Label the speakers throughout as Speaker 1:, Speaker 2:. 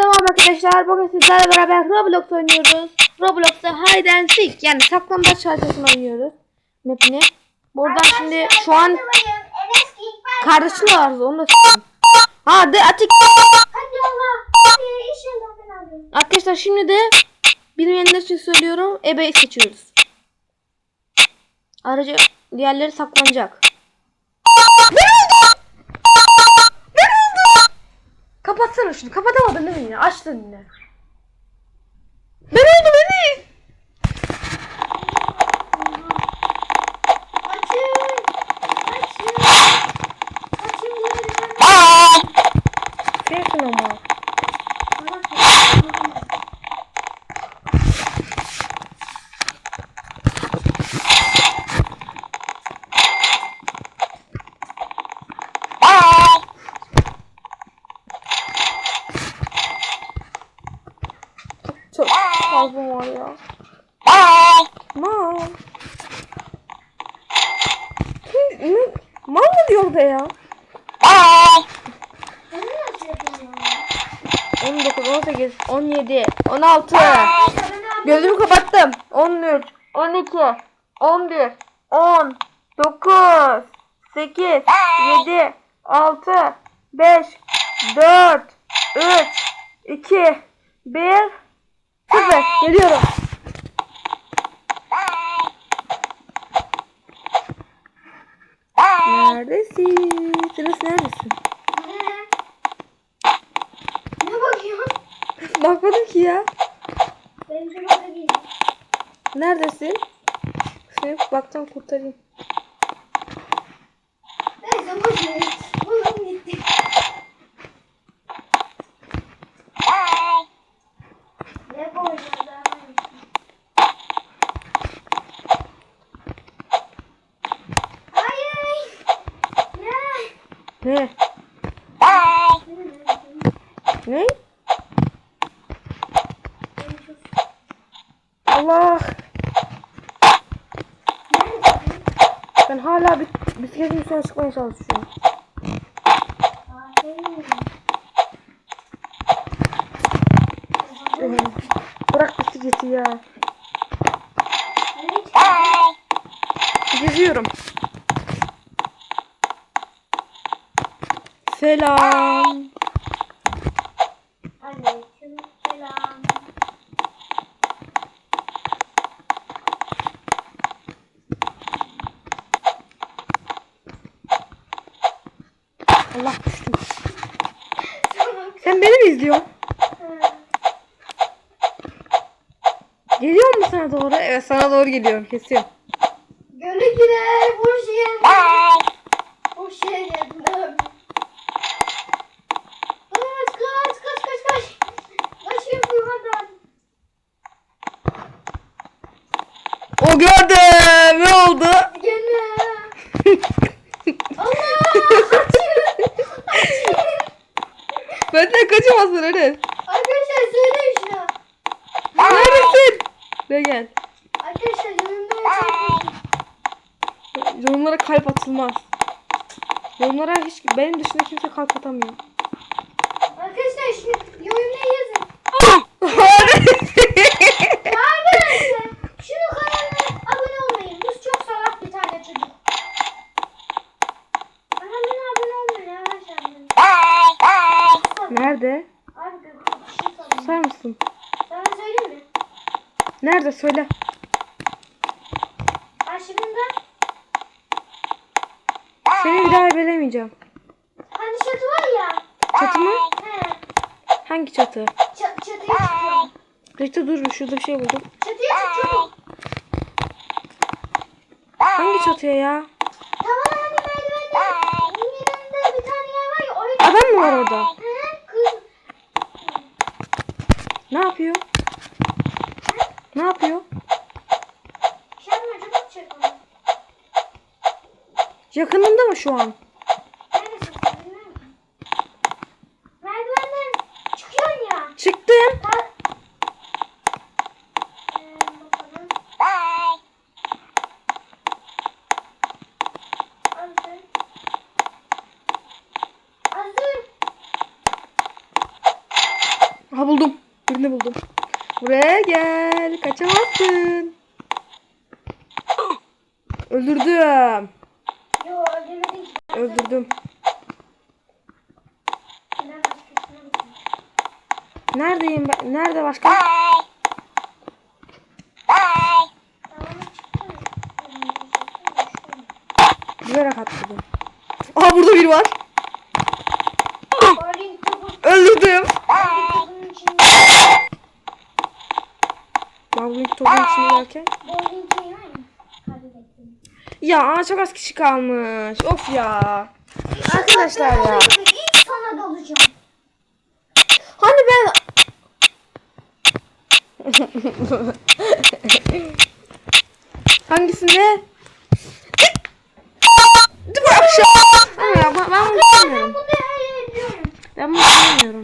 Speaker 1: merhaba arkadaşlar. Bugün sizlerle beraber Roblox oynuyoruz. Roblox'ta Hide and Seek yani saklambaç haritasını oynuyoruz. Map'ini. Buradan şimdi şu an kardeşini arıyoruz onu da söyleyeyim. Ha de atik. Arkadaşlar şimdi de bilmeyenler için söylüyorum. Ebe'yi seçiyoruz. Aracı diğerleri saklanacak. Kapatsana şunu. Kapatamadın değil mi ya? Açtın yine. Ben beni.
Speaker 2: Açın. Açın. Açın bunu.
Speaker 1: Sensin ama. Çok fazla var ya. Mal. Kim, ne? Mal mı diyor da ya?
Speaker 2: Bunu nasıl yapıyorum?
Speaker 1: 19, 18, 17, 16.
Speaker 2: Ben alayım.
Speaker 1: Gözümü kapattım. 13, 12, 11, 10, 9, 8, 7, 6, 5, 4, 3, 2, 1, 0. Geliyorum. Neredesin? Sırası neredesin?
Speaker 2: Ne bakıyorsun?
Speaker 1: Bakmadım ki ya.
Speaker 2: Benim.
Speaker 1: Neredesin? Seni baktan kurtarayım.
Speaker 2: Neyse boş ver. Buldum gitti. Ne koyacağız daha? Hayır. Ne?
Speaker 1: Ne? Ne? Allah. Ben hala bir bisikletin üstüne çıkmaya çalışıyorum. Ee, Bırak bisikleti ya. Geziyorum. Selam.
Speaker 2: Aleyküm selam.
Speaker 1: Allah düştüm. Sen beni mi izliyorsun? Geliyor mu sana doğru? Evet sana doğru geliyorum kesiyorum.
Speaker 2: Göle girer, boş yer. Boş yer geldim abi. Kaç, kaç, kaç, kaç, kaç. Kaç yapıyorum hadi.
Speaker 1: O gördüm. Ne oldu?
Speaker 2: Gene. Allah! Açın!
Speaker 1: Benden kaçamazsın Enes.
Speaker 2: Arkadaşlar söyleyin şuna.
Speaker 1: Neredesin? Ne gel.
Speaker 2: Arkadaşlar yorumlara çekmeyin.
Speaker 1: Yorumlara kalp atılmaz. Yorumlara hiç benim dışında kimse kalp atamıyor.
Speaker 2: Arkadaşlar şu yorumlara yazın. Ya arkadaşlar şunu kanalına abone olmayın. Bu çok salak bir tane çocuk. Kanalına abone olmayın arkadaşlar.
Speaker 1: Nerede?
Speaker 2: Abi bir şey.
Speaker 1: Susar mısın?
Speaker 2: Sana söyleyeyim mi?
Speaker 1: Nerede söyle.
Speaker 2: Karşımda
Speaker 1: Seni bir daha veremeyeceğim.
Speaker 2: hani çatı var ya.
Speaker 1: Çatı mı?
Speaker 2: He.
Speaker 1: Hangi çatı?
Speaker 2: Ç- çatıya çıkıyorum.
Speaker 1: Bekle dur şurada bir şey buldum.
Speaker 2: Çatıya çıkıyorum.
Speaker 1: Hangi çatıya ya?
Speaker 2: Tamam hani merdivende. Minimumda bir tane yer var ya.
Speaker 1: Adam mı var orada?
Speaker 2: He, kız.
Speaker 1: Ne yapıyor? Ne yapıyor? Yakınında mı şu an?
Speaker 2: Neredesin sen? Bilmiyor musun? Merdivenden çıkıyorsun ya.
Speaker 1: Çıktım.
Speaker 2: Ha- Ee, bakalım. Hazır. Hazır.
Speaker 1: Ha buldum. Birini buldum. Buraya gel. Kaçamazsın. Öldürdüm.
Speaker 2: Yo öldürmedin ki.
Speaker 1: Öldürdüm.
Speaker 2: Ben başkasına bakayım.
Speaker 1: Neredeyim ben? Nerede başka?
Speaker 2: Tamam çıktı.
Speaker 1: Bilerek atladım. Aa burada biri var. Öldürdüm.
Speaker 2: Bowling
Speaker 1: topun içinde derken. Ya çok az kişi kalmış. Of ya. Arkadaşlar ya.
Speaker 2: İlk sana dalacağım.
Speaker 1: Hani ben... Hangisinde? Dur aşağı. Ama ya ben, ben bunu
Speaker 2: Ben
Speaker 1: istemiyorum.
Speaker 2: bunu hayal ediyorum.
Speaker 1: Ben bunu istemiyorum.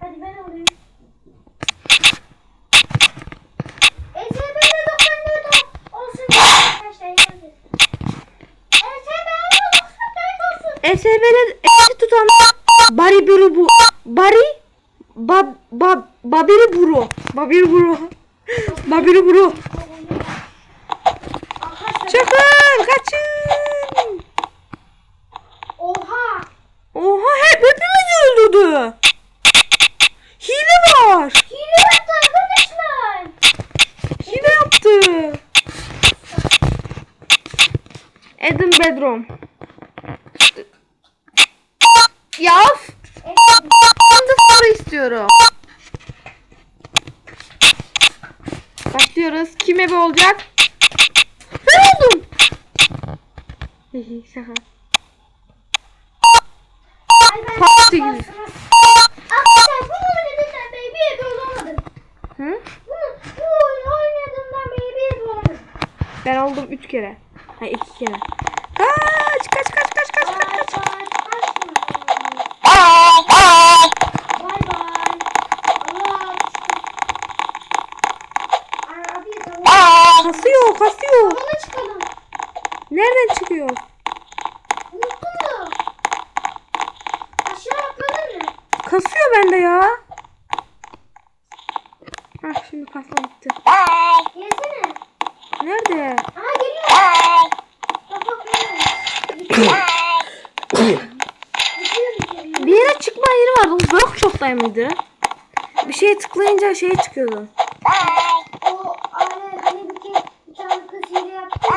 Speaker 2: Hadi ben alayım. ESB'de 94 olsun diye arkadaşlar yazın. ESB'de 94 olsun.
Speaker 1: ESB'de esi tutan Bari Buru bu. Bari Bab Bab Babiri Buru. Babiri Buru. Babiri Buru.
Speaker 2: Arkadaşlar
Speaker 1: Çıkın kaçın.
Speaker 2: oha.
Speaker 1: Oha hep hepimizi öldürdü. Hile var.
Speaker 2: Hile yaptı arkadaşlar.
Speaker 1: Hile yaptı. Adam Bedroom. Ya of. Ben soru istiyorum. Başlıyoruz. Kim ebe olacak? Ben oldum. Şaka.
Speaker 2: Ben
Speaker 1: Pasta gibi. Hı?
Speaker 2: Bunu bu oyunu ev olamadım.
Speaker 1: Ben oldum üç kere. Ha iki kere. Kaç kaç kaç kaç kaç kaç
Speaker 2: Kaç
Speaker 1: kaç.
Speaker 2: kaç kaçma. Bay bay. Allah Ay, Abi tamam.
Speaker 1: Kasıyor kasıyor.
Speaker 2: Tavana çıkalım.
Speaker 1: Nereden çıkıyor?
Speaker 2: Unuttun mu? Aşağı atladın mı?
Speaker 1: Kasıyor bende ya. Hah şimdi kasma gitti.
Speaker 2: Gelsene.
Speaker 1: Nerede?
Speaker 2: Aha geliyor.
Speaker 1: Bir yere çıkma yeri vardı. O workshop'tay mıydı? Bir şeye tıklayınca şey çıkıyordu.
Speaker 2: O hani hani bir kez bir tane kız hile yaptı.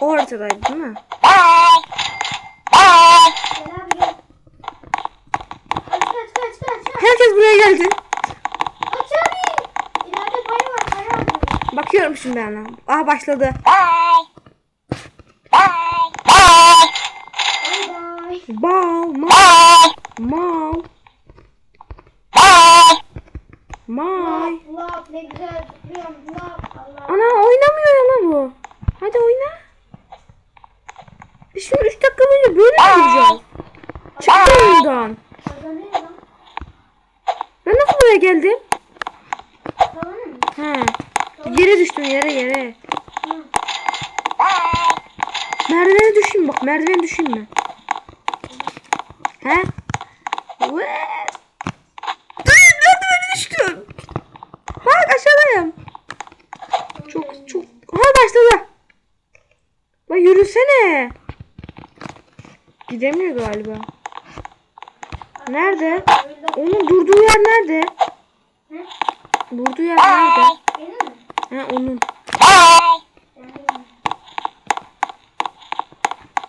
Speaker 1: O haritadaydı değil mi? Herkes buraya geldi. Bakıyorum şimdi ana. Aha başladı. Buraya geldim?
Speaker 2: Mu?
Speaker 1: He. Yere düştüm yere yere.
Speaker 2: Hı.
Speaker 1: Merdivene düşeyim bak merdivene düşeyim mi? He? Hayır merdivene düştüm. Bak aşağıdayım. Çok çok. Ha başladı. Bak yürüsene. Gidemiyor galiba. Nerede? Onun durduğu yer nerede? Durduğu yer nerede? Ha onun.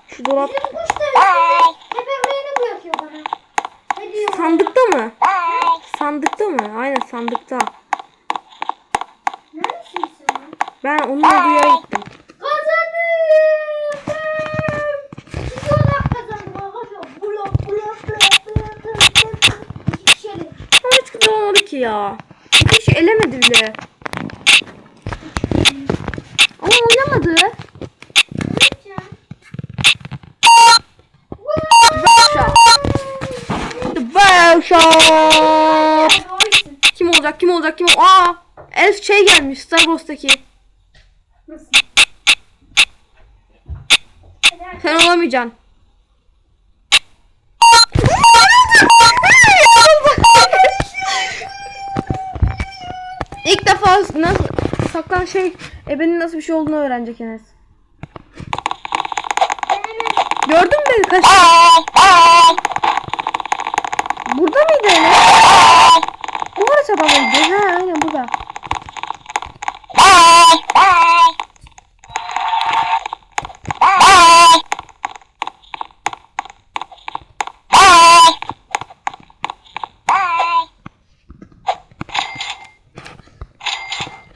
Speaker 1: Şu dolap
Speaker 2: Bizim kuş da üstünde tepelerini bırakıyor bana. Ne diyor?
Speaker 1: sandıkta mı? Sandıkta mı? Aynen sandıkta.
Speaker 2: Neredesin sen?
Speaker 1: Ben onun olduğu yere gittim.
Speaker 2: Kazandım. İki olarak kazandım arkadaşlar. Blok blok blok blok blok blok. İki kişilik.
Speaker 1: Ama hiç güzel olmadı ki ya. Bir kişi bile. Ama oynamadı.
Speaker 2: Oysun.
Speaker 1: Kim olacak? Kim olacak? Kim olacak? Aa! Elf şey gelmiş Star Wars'taki. Sen olamayacaksın. Saklan şey ebenin nasıl bir şey olduğunu öğrenecek Enes. Gördün mü beni kaç? Burada mıydı Enes? Bu harita mıydı? Ha aynen burada.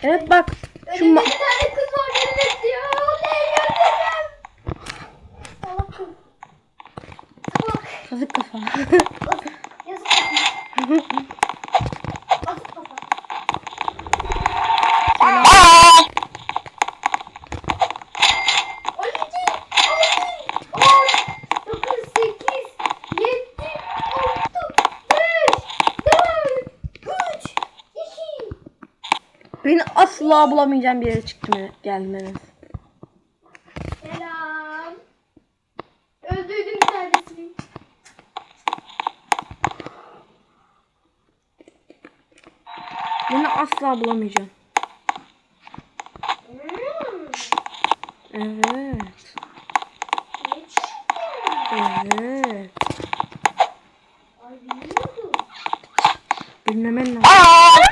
Speaker 1: Evet bak. Şu
Speaker 2: önümde
Speaker 1: ma-
Speaker 2: bir tane kız var beni bekliyor. Oley göstereceğim. Salak kız. Salak.
Speaker 1: kazık kafa.
Speaker 2: Yazık kafa. Yazık kafa. On iki, on, on, dokuz, sekiz, yedi, altı, beş, dört, üç, iki.
Speaker 1: Asla bulamayacağım bir yere çıktım Enes.
Speaker 2: Selam. Öldürdüm tanesini.
Speaker 1: Beni asla bulamayacağım.
Speaker 2: Hmm.
Speaker 1: Evet.
Speaker 2: Ne çıktı?
Speaker 1: Evet.
Speaker 2: Ay bilmiyordum.
Speaker 1: Bilmemen lazım.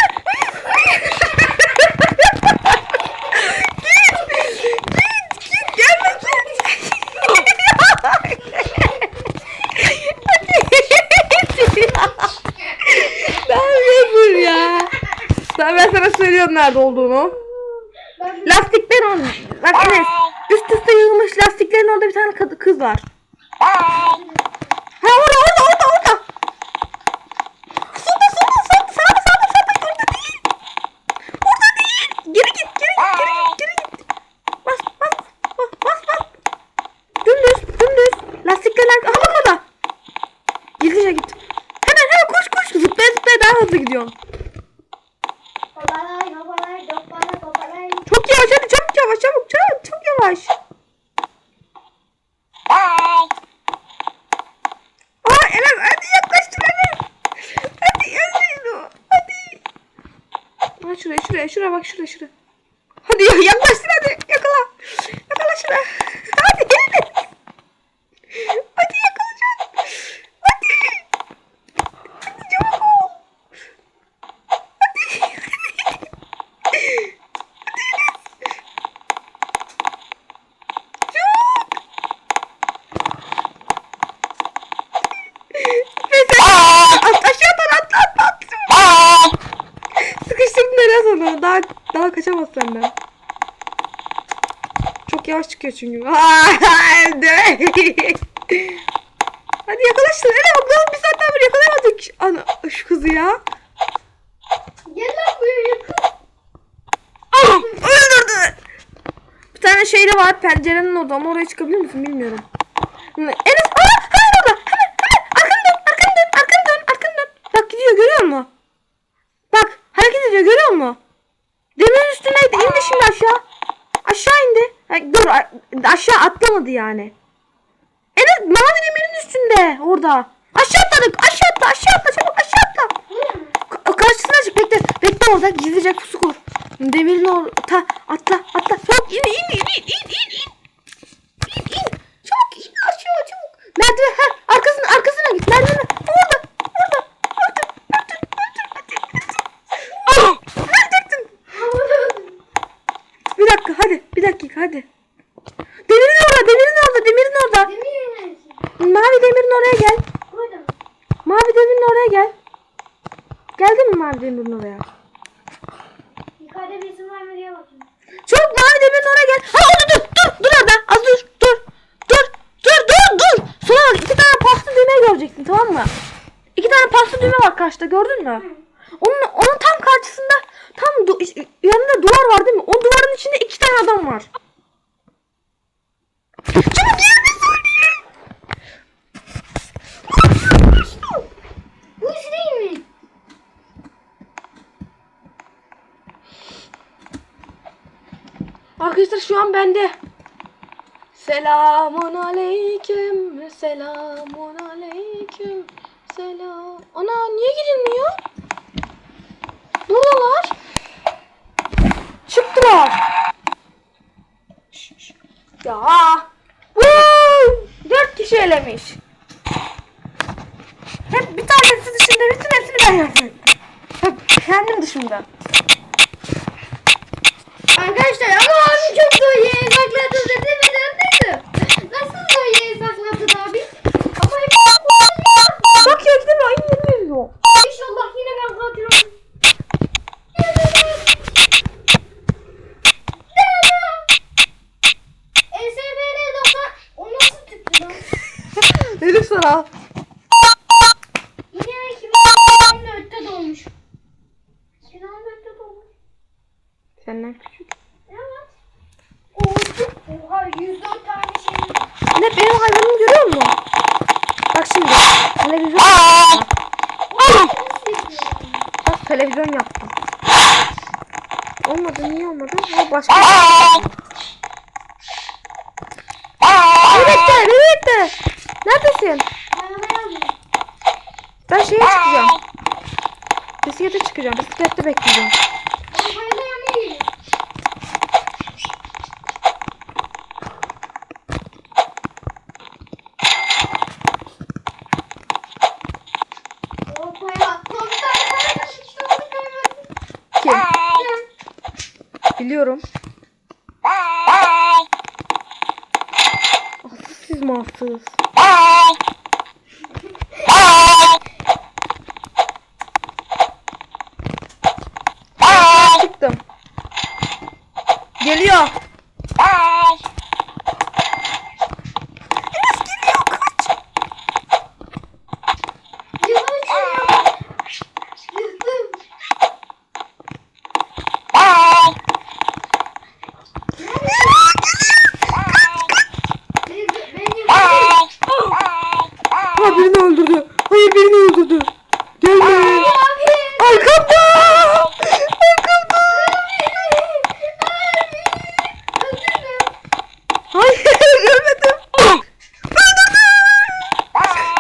Speaker 1: ben dur ya. Ben, ben sana söylüyorum nerede olduğunu. Lastikler on. Bak Enes. Üst üste yığılmış lastiklerin orada bir tane kız var. Ha orada orada orada orada. Solda solda solda sağda sağda sağda orada değil. Orada değil. Geri git geri git geri git geri git. Bas bas bas bas bas. Dümdüz dümdüz. Lastikler aha bak orada. Gizlice git. Hemen hemen koş koş. Zıplaya zıplaya daha hızlı gidiyorsun.
Speaker 2: Babalay, babalay, babalay, babalay.
Speaker 1: Çok yavaş hadi çabuk yavaş çabuk çabuk çok yavaş. Aa Eren hadi yaklaştır Eren. Hadi Eren hadi. Ha şuraya şuraya şuraya bak şuraya şuraya. Hadi ya yaklaştır hadi yakala. Yakala şuraya. Hadi Eren. Hadi yakalayacaksın. Hadi. Hadi çabuk ol. Hadi. Hadi. Çabuk. Pes et. At aşağıdan atla atla atla. Sıkıştırdın Eren onu. Daha, senden. Çok yavaş çıkıyor çünkü. Hadi yakala şunu. Eren bakalım bir saatten beri yakalayamadık. Ana, şu kızı ya.
Speaker 2: Gel lan buraya yakın.
Speaker 1: Aa, öldürdü. Bir tane şey de var pencerenin orada ama oraya çıkabilir misin bilmiyorum. Enes aşağı. Aşağı indi. Dur aşağı atlamadı yani. Enes mavi demirin üstünde orada. Aşağı atladık aşağı atla aşağı atla çabuk aşağı atla. Ka- karşısına çık bekle. Bekle orada gizlice pusu kur. Demirin orta atla atla. Çabuk in in in in in. İn in. Çabuk in aşağı çabuk. Merdiven ha arkasına arkasına git. Merdiven orada orada. Öldür öldür öldür öldür. Aa öldürdün. Bir dakika hadi bir dakika hadi. Demirin orada demirin orada demirin orada.
Speaker 2: Demir enerjisi.
Speaker 1: Mavi demirin oraya gel.
Speaker 2: Burada mı?
Speaker 1: Mavi demirin oraya gel. Geldin mi mavi demirin oraya?
Speaker 2: Yukarıda bir isim var mı diye bakayım.
Speaker 1: Çabuk mavi demirin oraya gel. Ha orada dur dur dur orada. Az dur dur. Dur dur dur dur. Sonra bak iki tane paslı göreceksin tamam mı? İki tane paslı düğme var karşıda gördün mü? Onun, onun tam karşısında tam yanında duvar var değil mi? O duvarın içinde iki tane adam var. Çabuk yerini söyle.
Speaker 2: Bu iş değil mi?
Speaker 1: Arkadaşlar şu an bende. Selamun aleyküm, selamun aleyküm, selam. Ana niye girilmiyor? Buralar. Çıktılar. Ya. Woo! Dört kişi elemiş. Hep bir tanesi dışında bütün hepsini ben yaptım. Hep kendim dışımda. Senden küçük.
Speaker 2: Evet. Oha 104 tane şey.
Speaker 1: Ne benim hayvanımı görüyor musun? Bak şimdi. Televizyon. Bak televizyon yaptım. Olmadı niye olmadı? Ha başka yaptım. Evet de evet de. Neredesin? Ben şeye çıkacağım. Bisiklete çıkacağım. Bisiklette bekleyeceğim. Biliyorum. Asıl siz mahsus. Çıktım. Geliyor. Enes geliyor kaç. Ha birini öldürdü. Hayır birini öldürdü. Gelme. Arkamda. Arkamda. Hayır görmedim. Öldürdü.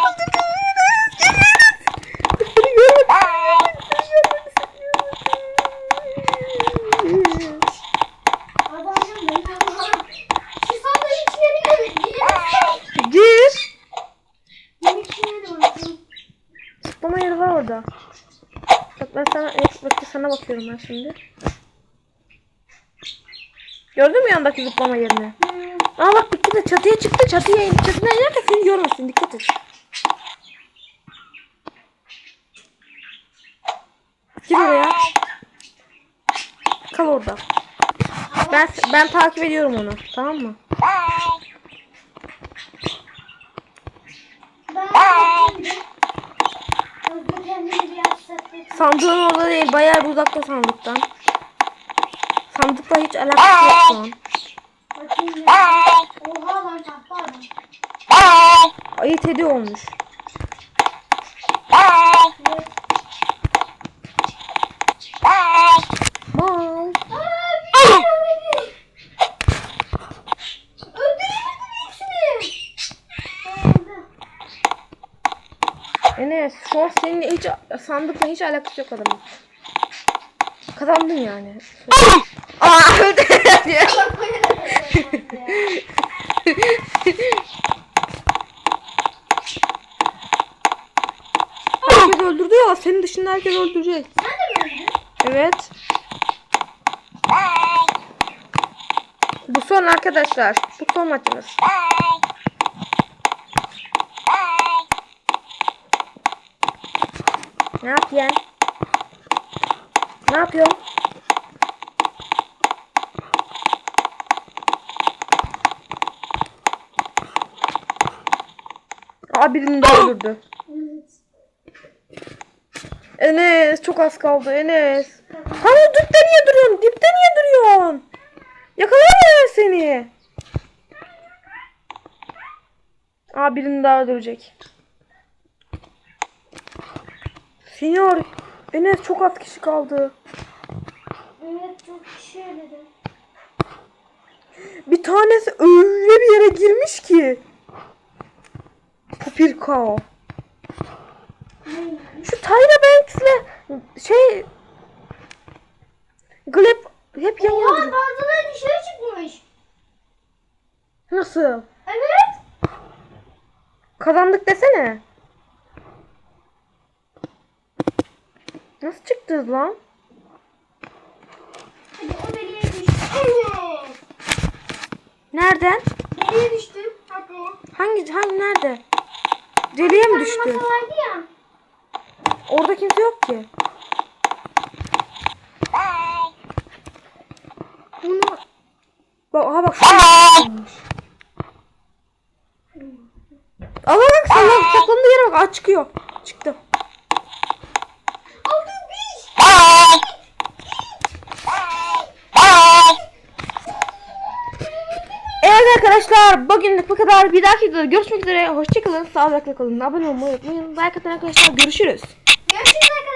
Speaker 1: Öldürdü. Geliyoruz. Seni görmedim. Gir. Zıplama yeri var orada. Bak ben sana, bak sana bakıyorum ben şimdi. Gördün mü yandaki zıplama yerini? Aa bak dikkat et çatıya çıktı çatıya in. Çatıya inerken seni görmesin dikkat et. Gir oraya. Kal orada. Ben ben takip ediyorum onu. Tamam mı? Sandığın orada değil. Bayağı bir uzakta sandıktan. Sandıkla hiç alakası yok şu an.
Speaker 2: Oha lan çarptı adam.
Speaker 1: Ayı tedi olmuş. Mal. Enes şu an seninle hiç sandıkla hiç alakası yok adamın. Kazandın yani. Aa öldü. herkes öldürdü ya senin dışında herkes öldürecek. Evet. Bu son arkadaşlar. Bu son maçımız. Ne yapıyorsun? Ne yapıyorsun? Aa birini de öldürdü. Enes çok az kaldı Enes. Hani dipte niye duruyorsun? Dipte niye duruyorsun? Yakalayamıyorum seni. Aa birini daha öldürecek. Senior. Enes çok az kişi kaldı.
Speaker 2: Evet çok kişi öyle
Speaker 1: Bir tanesi öyle bir yere girmiş ki. Pupirkao. Şu Tyra Banks'le şey Gleb hep yan yana.
Speaker 2: bazıları dışarı çıkmış.
Speaker 1: Nasıl?
Speaker 2: Evet.
Speaker 1: Kazandık desene. Nasıl çıktınız lan?
Speaker 2: Hadi o deliğe düştü. Evet.
Speaker 1: Nereden?
Speaker 2: Deliğe düştü. Hadi.
Speaker 1: Hangi hangi nerede? Deliğe mi düştü?
Speaker 2: Masa vardı ya.
Speaker 1: Orada kimse yok ki. Bunu Bak aha bak. Aa bak salak saklandığı yere bak. Aa çıkıyor. Çıktı.
Speaker 2: Aldım bir.
Speaker 1: Evet arkadaşlar bugünlük bu kadar. Bir dahaki videoda görüşmek üzere. Hoşçakalın. Sağlıkla kalın. Abone olmayı unutmayın. Like atın arkadaşlar. Görüşürüz.